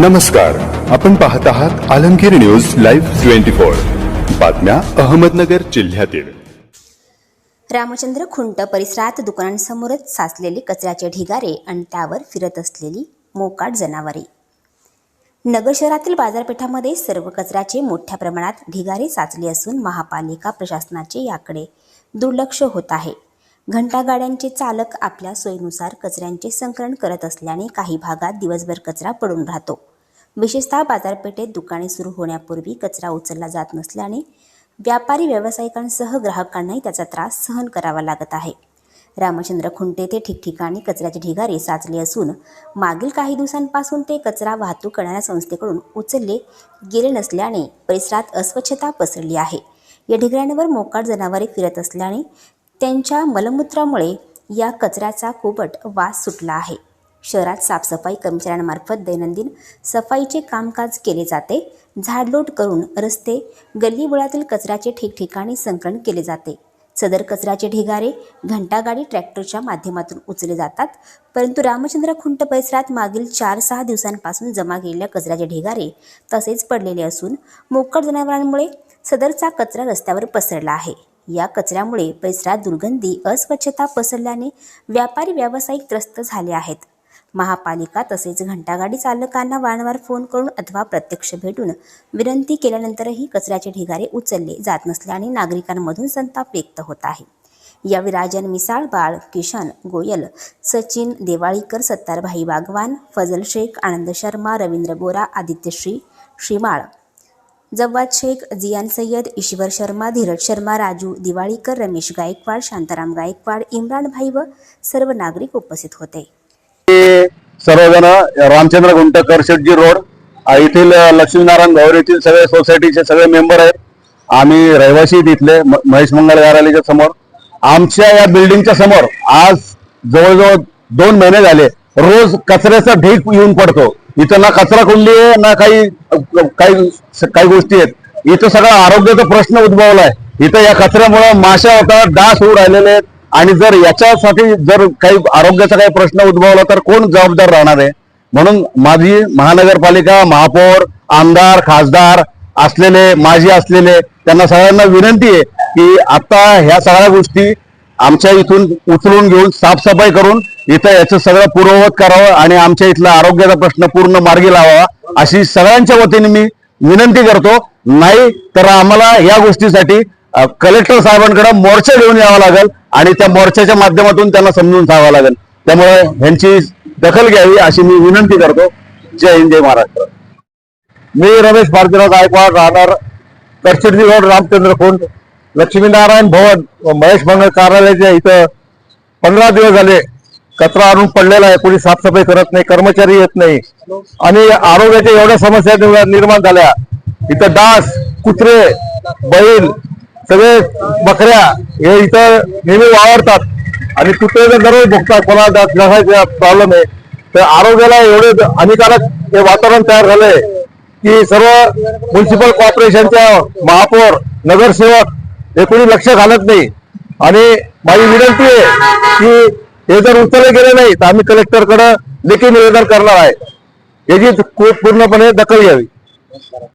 नमस्कार आपण पाहत आहात Alamgir news live twenty four. बातम्या अहमदनगर जिल्ह्यातील. रामचंद्र खुंट परिसरात दुकानांसमोरच साचलेले कचऱ्याचे ढिगारे आणि त्यावर फिरत असलेली मोकाट जनावरे. नगर शहरातील बाजारपेठामध्ये सर्व कचऱ्याचे मोठ्या प्रमाणात ढिगारे साचले असून महापालिका प्रशासनाचे याकडे दुर्लक्ष होत आहे. घंटागाड्यांचे चालक आपल्या सोयीनुसार कचऱ्यांचे संकलन करत असल्याने काही भागात दिवसभर कचरा पडून राहतो. विशेषतः बाजारपेठेत दुकाने सुरू होण्यापूर्वी कचरा उचलला जात नसल्याने व्यापारी व्यावसायिकांसह ग्राहकांनाही त्याचा त्रास सहन करावा लागत आहे. रामचंद्र खुंटे ते ठिकठिकाणी कचऱ्याचे ढिगारे साचले असून मागील काही दिवसांपासून ते कचरा वाहतूक करणाऱ्या संस्थेकडून उचलले गेले नसल्याने परिसरात अस्वच्छता पसरली आहे. या ढिगाऱ्यांवर मोकाट जनावरे फिरत असल्याने त्यांच्या मलमूत्रामुळे या कचऱ्याचा कोबट वास सुटला आहे. शहरात साफसफाई कर्मचाऱ्यांमार्फत दैनंदिन सफाईचे कामकाज केले जाते. झाडलोट करून रस्ते गल्लीबोळातील कचऱ्याचे ठिकठिकाणी संकलन केले जाते. सदर कचऱ्याचे ढिगारे घंटागाडी ट्रॅक्टरच्या माध्यमातून उचले जातात. परंतु रामचंद्र खुंट परिसरात मागील चार सहा दिवसांपासून जमा केलेल्या कचऱ्याचे ढिगारे तसेच पडलेले असून मोकळ जनावरांमुळे सदरचा कचरा रस्त्यावर पसरला आहे. या कचऱ्यामुळे परिसरात दुर्गंधी अस्वच्छता पसरल्याने व्यापारी व्यावसायिक त्रस्त झाले आहेत. महापालिका तसेच घंटागाडी चालकांना वारंवार फोन करून अथवा प्रत्यक्ष भेटून विनंती केल्यानंतरही कचऱ्याचे ढिगारे उचलले जात नसल्याने नागरिकांमधून संताप व्यक्त होत आहे. यावेळी राजन मिसाळ बाळ किशन गोयल सचिन देवाळीकर सत्तारभाई बागवान फजल शेख आनंद शर्मा रवींद्र बोरा आदित्यश्री श्रीमाळ जव्वाद शेख जियान सय्यद ईश्वर शर्मा धीरज शर्मा राजू दिवाळीकर रमेश गायकवाड शांताराम गायकवाड इम्रान भाई व सर्व नागरिक उपस्थित होते. सर्वजण रामचंद्र गुंटकर शेटजी रोड येथील लक्ष्मीनारायण गौर येथील सगळे सोसायटीचे सगळे मेंबर आहेत. आम्ही रहिवासी तिथले महेश मंगल कार्यालयाच्या समोर. आमच्या या बिल्डिंगच्या समोर आज जवळजवळ दोन महिने झाले. रोज कचऱ्याचा ढीक येऊन पडतो. इथं ना कचरा कुंडी आहे ना काही काही काही गोष्टी आहेत. इथं सगळा आरोग्याचा प्रश्न उद्भवलाय. इथं या कचऱ्यामुळे माशा होतात डास होऊ राहिलेले आहेत. आणि जर याच्यासाठी जर काही आरोग्याचा काही प्रश्न उद्भवला तर कोण जबाबदार राहणार आहे? म्हणून माझी महानगरपालिका महापौर आमदार खासदार असलेले माजी असलेले त्यांना सगळ्यांना विनंती आहे की आता ह्या सगळ्या गोष्टी आमच्या इथून उचलून घेऊन साफसफाई करून इथं याचं सगळं पूर्ववत करावं आणि आमच्या इथला आरोग्याचा प्रश्न पूर्ण मार्गी लावावा अशी सगळ्यांच्या वतीने मी विनंती करतो. नाही तर आम्हाला या गोष्टीसाठी कलेक्टर साहेबांकडे मोर्चा घेऊन यावा लागेल. आणि त्या मोर्चाच्या माध्यमातून त्यांना समजून सांगावं लागेल. त्यामुळे ह्यांची दखल घ्यावी अशी मी विनंती करतो. जय हिंद जय महाराष्ट्र. मी रमेश भारतीराव गायकवाड राहणार करशिर्डी रोड रामचंद्र कुंड लक्ष्मीनारायण भवन महेश मंगल कार्यालयाच्या इथं पंधरा दिवस झाले कचरा आणून पडलेला आहे. कोणी साफसफाई करत नाही कर्मचारी येत नाही आणि आरोग्याच्या एवढ्या समस्या निर्माण झाल्या. इथं डास कुत्रे बैल सगळे बकऱ्या हे इथं नेहमी वावरतात. आणि कुत्रे जर दररोज बघतात कोणाला डास प्रॉब्लेम आहे तर आरोग्याला एवढे हानिकारक हे वातावरण तयार झालंय की सर्व म्युन्सिपल कॉर्पोरेशनच्या महापौर नगरसेवक हे कोणी लक्ष घालत नाही. आणि माझी विनंती आहे की हे जर उचलले गेले नाही तर आम्ही कलेक्टरकडे लेखी निवेदन करणार आहे. याची पूर्णपणे दखल घ्यावी.